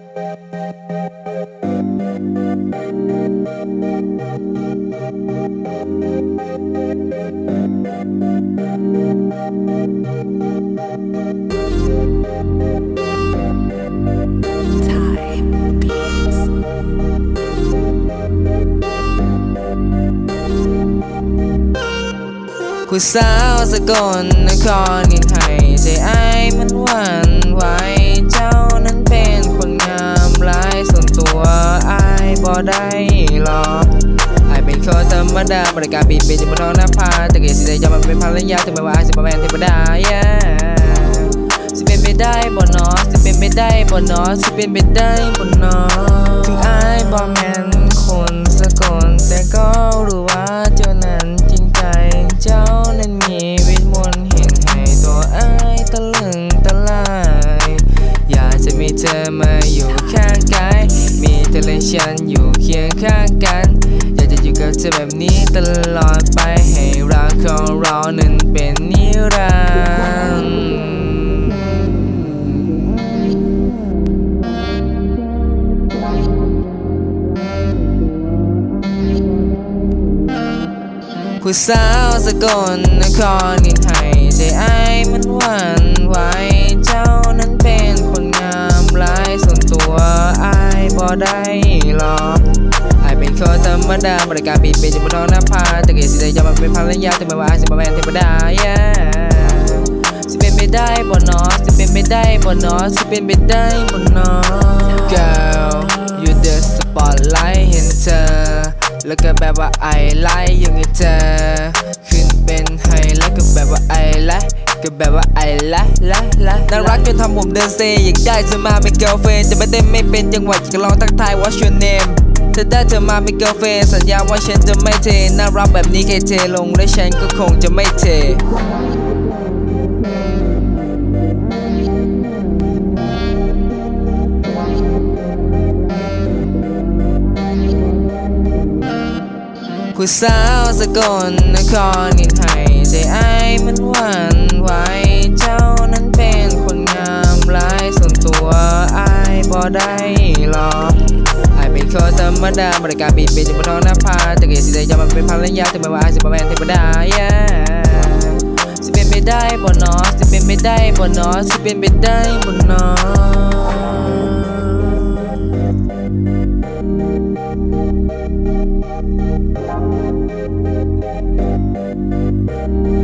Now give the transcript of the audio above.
ผู้สาวสกลนครนินไทยใจไอ้มันหวั่น ได้หรอไอเป็นคนธรรมดาบริการปีเป็นจะมาน้องนภาแต่เกิดสิได้จะมาเป็นภรรยาถึงแม้ว่าอ้ายสิบแมนเทวดา yeah สิเป็นไปได้บ่เนอสิเป็นไปได้บ่เนอสิเป็นไปได้บ่เนอถึงไอบ่แมนคนสกนแต่ และฉันอยู่เคียงข้างกัน อยากจะอยู่กับเธอแบบนี้ตลอดไปให้รักของเรานั้นเป็นนิรันดร์ผู้สาวสกลนครนินไทยใจไอ้ายมันหวั่นไหว ได้หรอไอเป็นคนธรรมดาบริการปีเป็นจะมาน้องนภาแต่เกิดสิได้จะมาเป็นภรรยาถึงแม้ว่าอายสิบ่แมนเทวดา yeah สิเป็นไปได้บ่เนอสิเป็นไปได้บ่เนอสิเป็นไปได้บ่เนอ Girl you the spotlight เห็นเธอ แล้วก็แบบว่าไอไลค์อย่างเธอขึ้น เป็นไฮไลท์ก็แบบว่าไอไลท์ก็แบบว่าไอไลท์ไลค์ไลค์น่ารักจนทำผมเดินเซอยากได้เธอมาเป็น girlfriend จะไม่ได้ไม่เป็นจังหวะจะลองทักทาย what's your name เธอได้เธอมาเป็น girlfriend สัญญาว่าฉันจะไม่เทน่ารักแบบนี้แค่เทลงและฉันก็คงจะไม่เท ผู้สาวสกลนครนินไทยใจไอ้มันหวั่นไหวเจ้านั้นเป็นคนงามหลายส่วนตัวไอ้ายบ่ได้หรอกไอ้ายเป็นคนธรรมดาบริการปีเป็นจะมาน้องนภาแต่เกิดสิได้จะมาเป็นภรรยาถึงแม้ว่าอ้ายสิบ่แม่นเทวดา yeah สิเป็นไปได้บ่เนอสิเป็นไปได้บ่เนอสิเป็นไปได้บ่เนอ Thank you.